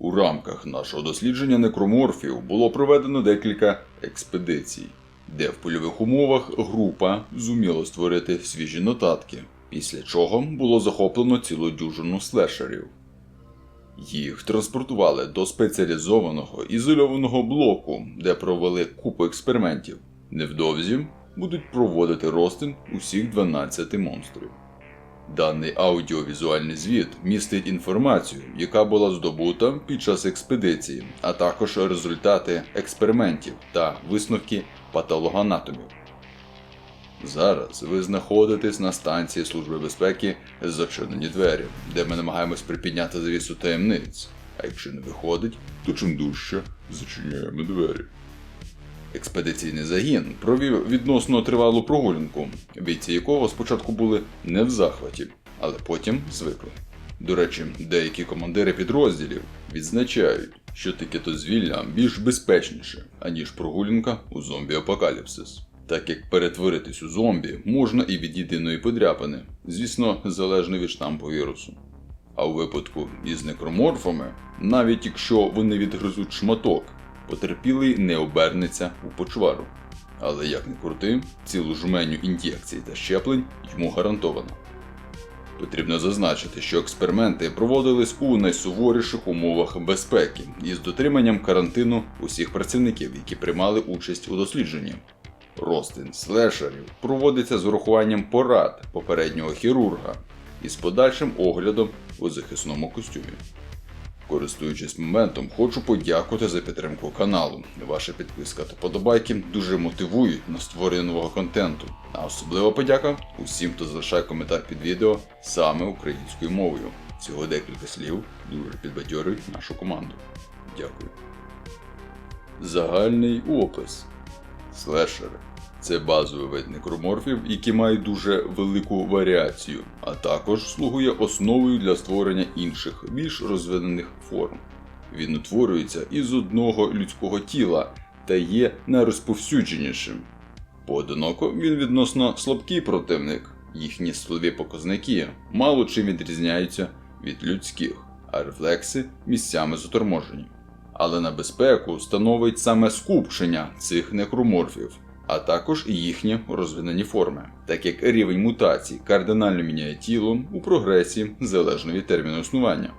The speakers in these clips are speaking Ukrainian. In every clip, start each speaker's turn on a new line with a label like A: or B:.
A: У рамках нашого дослідження некроморфів було проведено декілька експедицій, де в польових умовах група зуміла створити свіжі нотатки, після чого було захоплено цілу дюжину слешерів. Їх транспортували до спеціалізованого ізольованого блоку, де провели купу експериментів. Невдовзі будуть проводити розтин усіх 12 монстрів. Даний аудіовізуальний звіт містить інформацію, яка була здобута під час експедиції, а також результати експериментів та висновки патологоанатомів. Зараз ви знаходитесь на станції Служби безпеки зачинені двері, де ми намагаємось припідняти завісу таємниць. А якщо не виходить, то чим дужче зачиняємо двері. Експедиційний загін провів відносно тривалу прогулянку, бійці якого спочатку були не в захваті, але потім звикли. До речі, деякі командири підрозділів відзначають, що таке дозвілля більш безпечніше, аніж прогулянка у зомбі-апокаліпсис. Так як перетворитись у зомбі можна і від єдиної подряпини, звісно, залежно від штампу вірусу. А у випадку із некроморфами, навіть якщо вони відгризуть шматок, потерпілий не обернеться у почвару. Але як не крути, цілу жменю ін'єкцій та щеплень йому гарантовано. Потрібно зазначити, що експерименти проводились у найсуворіших умовах безпеки із дотриманням карантину усіх працівників, які приймали участь у дослідженні. Ростин слешерів проводиться з урахуванням порад попереднього хірурга і з подальшим оглядом у захисному костюмі. Користуючись моментом, хочу подякувати за підтримку каналу. Ваша підписка та подобайки дуже мотивують на створення нового контенту. А особлива подяка усім, хто залишає коментар під відео саме українською мовою. Всього декілька слів дуже підбадьорюють нашу команду. Дякую. Загальний опис. Слешери це базовий вид некроморфів, які мають дуже велику варіацію, а також слугує основою для створення інших, більш розвинених форм. Він утворюється із одного людського тіла та є найрозповсюдженішим. Поодиноко він відносно слабкий противник, їхні силові показники мало чим відрізняються від людських, а рефлекси місцями заторможені. Але на безпеку становить саме скупчення цих некроморфів, а також їхні розвинені форми, так як рівень мутацій кардинально міняє тіло у прогресії залежно від терміну існування.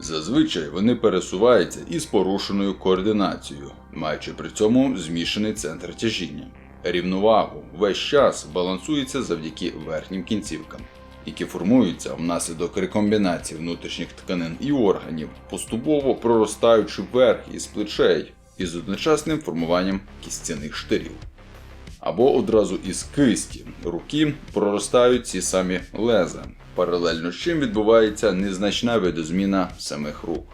A: Зазвичай вони пересуваються із порушеною координацією, маючи при цьому змішаний центр тяжіння. Рівновагу весь час балансується завдяки верхнім кінцівкам, які формуються внаслідок рекомбінації внутрішніх тканин і органів, поступово проростаючи вверх із плечей із одночасним формуванням кістяних штирів. Або одразу із кисті руки проростають ці самі леза, паралельно з чим відбувається незначна видозміна самих рук.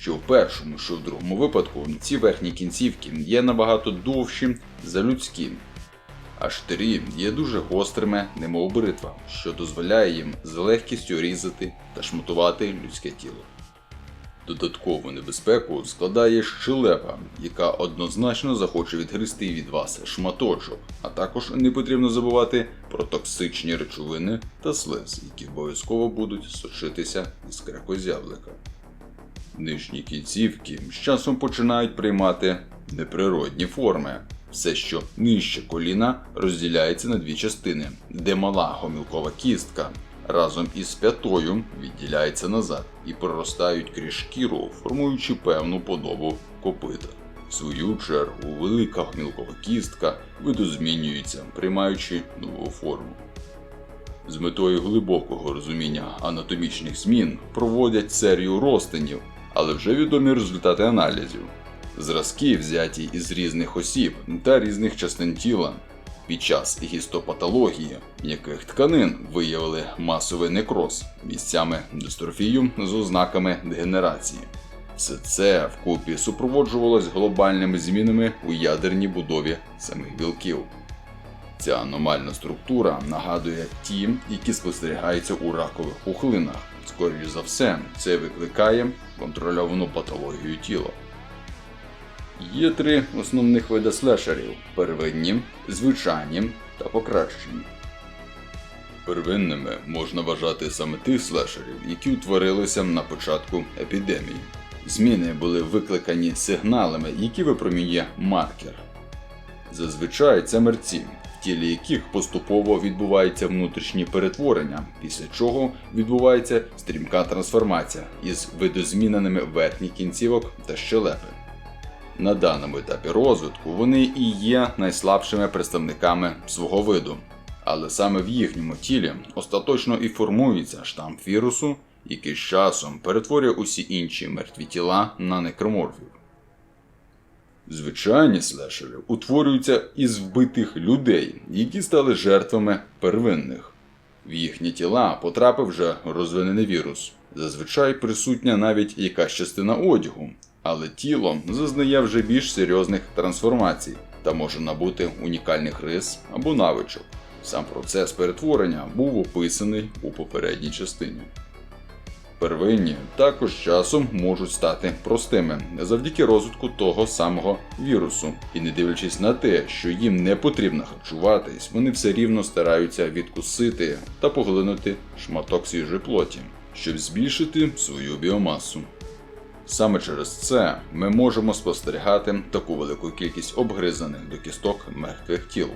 A: Що в першому, що в другому випадку ці верхні кінцівки є набагато довші за людські, а штирі є дуже гострими, немов бритва, що дозволяє їм з легкістю різати та шматувати людське тіло. Додаткову небезпеку складає щелепа, яка однозначно захоче відгризти від вас шматочок, а також не потрібно забувати про токсичні речовини та слиз, які обов'язково будуть сочитися із кракозяблика. Нижні кінцівки з часом починають приймати неприродні форми. Все, що нижче коліна, розділяється на дві частини, де мала гомілкова кістка разом із п'ятою відділяється назад і проростають крізь шкіру, формуючи певну подобу копита. В свою чергу, велика гомілкова кістка видозмінюється, приймаючи нову форму. З метою глибокого розуміння анатомічних змін проводять серію розтинів, але вже відомі результати аналізів. Зразки взяті із різних осіб та різних частин тіла. Під час гістопатології м'яких тканин виявили масовий некроз місцями дистрофію з ознаками дегенерації. Все це вкупі супроводжувалось глобальними змінами у ядерній будові самих білків. Ця аномальна структура нагадує ті, які спостерігаються у ракових пухлинах. Скоріше за все, це викликає контрольовану патологію тіла. Є три основних види слешерів: первинні, звичайні та покращені. Первинними можна вважати саме тих слешерів, які утворилися на початку епідемії. Зміни були викликані сигналами, які випромінює маркер. Зазвичай це мерці, в тілі яких поступово відбувається внутрішнє перетворення, після чого відбувається стрімка трансформація із видозміненими верхніх кінцівок та щелепи. На даному етапі розвитку вони і є найслабшими представниками свого виду, але саме в їхньому тілі остаточно і формується штам вірусу, який з часом перетворює усі інші мертві тіла на некроморфів. Звичайні слешери утворюються із вбитих людей, які стали жертвами первинних. В їхні тіла потрапив вже розвинений вірус. Зазвичай присутня навіть якась частина одягу, але тіло зазнає вже більш серйозних трансформацій та може набути унікальних рис або навичок. Сам процес перетворення був описаний у попередній частині. Первинні також часом можуть стати простими завдяки розвитку того самого вірусу, і не дивлячись на те, що їм не потрібно харчуватись, вони все рівно стараються відкусити та поглинути шматок свіжої плоті, щоб збільшити свою біомасу. Саме через це ми можемо спостерігати таку велику кількість обгризаних до кісток мертвих тіл.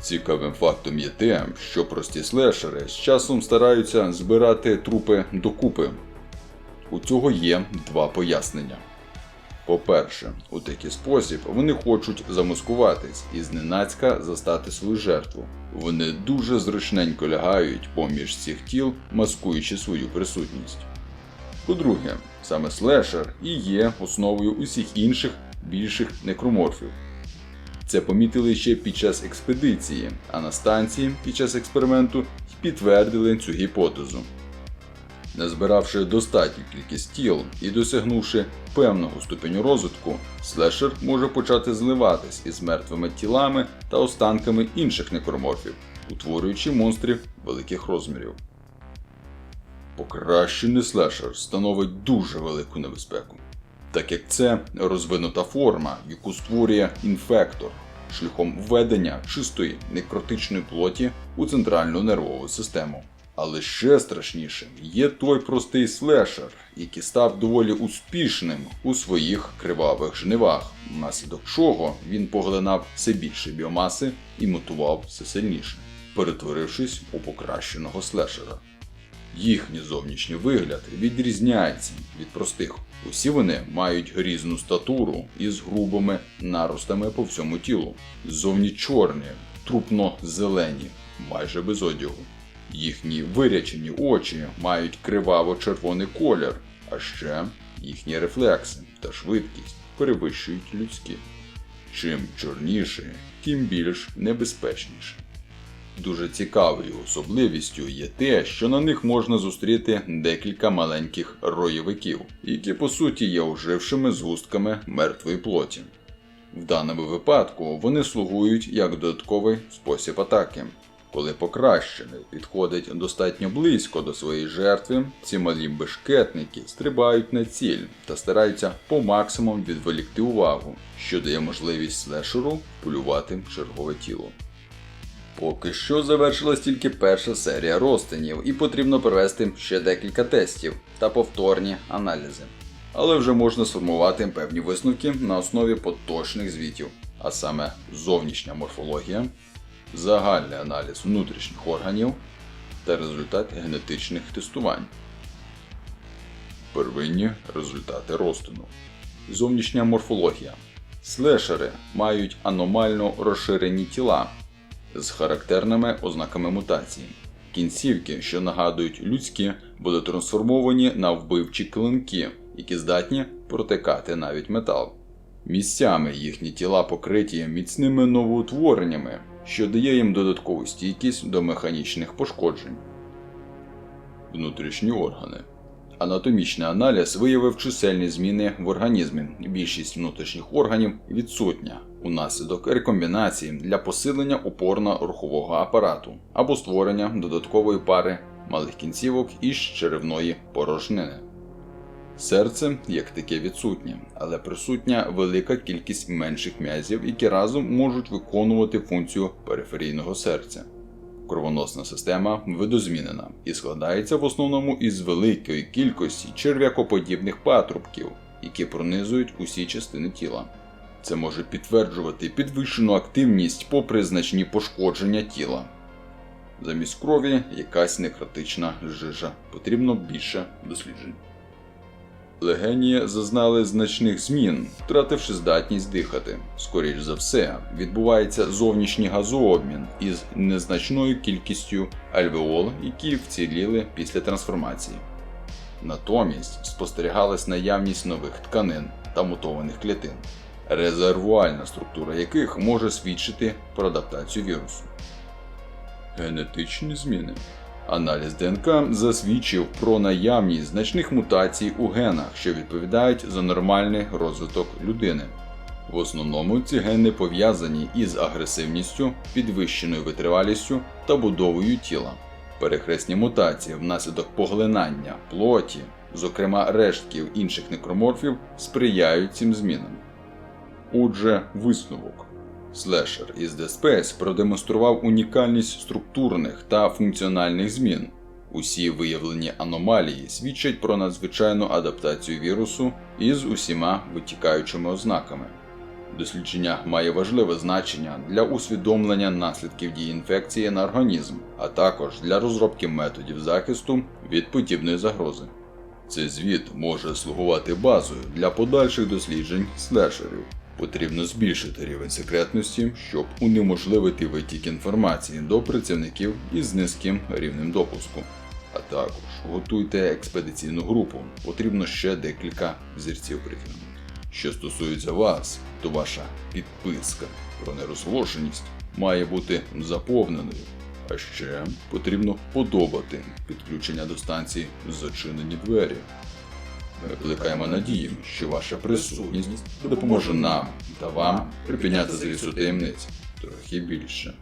A: Цікавим фактом є те, що прості слешери з часом стараються збирати трупи докупи. У цього є два пояснення. По-перше, у такий спосіб вони хочуть замаскуватись і зненацька застати свою жертву. Вони дуже зручненько лягають поміж цих тіл, маскуючи свою присутність. По-друге, саме слешер і є основою усіх інших більших некроморфів. Це помітили ще під час експедиції, а на станції під час експерименту підтвердили цю гіпотезу. Назбиравши достатню кількість тіл і досягнувши певного ступеню розвитку, слешер може почати зливатись із мертвими тілами та останками інших некроморфів, утворюючи монстрів великих розмірів. Покращений слешер становить дуже велику небезпеку так як це розвинута форма, яку створює інфектор шляхом введення чистої некротичної плоті у центральну нервову систему. Але ще страшнішим є той простий слешер, який став доволі успішним у своїх кривавих жнивах, внаслідок чого він поглинав все більше біомаси і мутував все сильніше, перетворившись у покращеного слешера. Їхній зовнішній вигляд відрізняється від простих. Усі вони мають грізну статуру із грубими наростами по всьому тілу. Зовні чорні, трупно-зелені, майже без одягу. Їхні вирячені очі мають криваво-червоний колір, а ще їхні рефлекси та швидкість перевищують людські. Чим чорніше, тим більш небезпечніше. Дуже цікавою особливістю є те, що на них можна зустріти декілька маленьких роєвиків, які по суті є ожившими згустками мертвої плоті. В даному випадку вони слугують як додатковий спосіб атаки. Коли покращений підходить достатньо близько до своєї жертви, ці малі бешкетники стрибають на ціль та стараються по максимуму відволікти увагу, що дає можливість слешеру полювати чергове тіло. Поки що завершилась тільки перша серія розтинів, і потрібно провести ще декілька тестів та повторні аналізи. Але вже можна сформувати певні висновки на основі поточних звітів, а саме зовнішня морфологія, загальний аналіз внутрішніх органів та результат генетичних тестувань. Первинні результати розтину. Зовнішня морфологія. Слешери мають аномально розширені тіла з характерними ознаками мутації. Кінцівки, що нагадують людські, були трансформовані на вбивчі клинки, які здатні протикати навіть метал. Місцями їхні тіла покриті міцними новоутвореннями, що дає їм додаткову стійкість до механічних пошкоджень. Внутрішні органи. Анатомічний аналіз виявив чисельні зміни в організмі. Більшість внутрішніх органів відсутня унаслідок рекомбінації для посилення опорно-рухового апарату або створення додаткової пари малих кінцівок із черевної порожнини. Серце як таке відсутнє, але присутня велика кількість менших м'язів, які разом можуть виконувати функцію периферійного серця. Кровоносна система видозмінена і складається в основному із великої кількості черв'якоподібних патрубків, які пронизують усі частини тіла. Це може підтверджувати підвищену активність попри значні пошкодження тіла. Замість крові якась некротична жижа. Потрібно більше досліджень. Легені зазнали значних змін, втративши здатність дихати. Скоріш за все, відбувається зовнішній газообмін із незначною кількістю альвеол, які вціліли після трансформації. Натомість спостерігалась наявність нових тканин та мутованих клітин, резервуальна структура яких може свідчити про адаптацію вірусу. Генетичні зміни. Аналіз ДНК засвідчив про наявність значних мутацій у генах, що відповідають за нормальний розвиток людини. В основному ці гени пов'язані із агресивністю, підвищеною витривалістю та будовою тіла. Перехресні мутації внаслідок поглинання плоті, зокрема рештків інших некроморфів, сприяють цим змінам. Отже, висновок. Слешер із Dead Space продемонстрував унікальність структурних та функціональних змін. Усі виявлені аномалії свідчать про надзвичайну адаптацію вірусу із усіма витікаючими ознаками. Дослідження має важливе значення для усвідомлення наслідків дії інфекції на організм, а також для розробки методів захисту від подібної загрози. Цей звіт може слугувати базою для подальших досліджень слешерів. Потрібно збільшити рівень секретності, щоб унеможливити витік інформації до працівників із низьким рівнем допуску. А також готуйте експедиційну групу. Потрібно ще декілька зірців притягнути. Що стосується вас, то ваша підписка про нерозголошеність має бути заповненою. А ще потрібно подобати підключення до станції зачинені двері. Ми викликаємо надію, що ваша присутність допоможе нам та вам припиняти завісу таємниць трохи більше.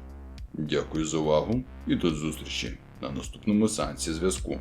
A: Дякую за увагу і до зустрічі на наступному сеансі зв'язку.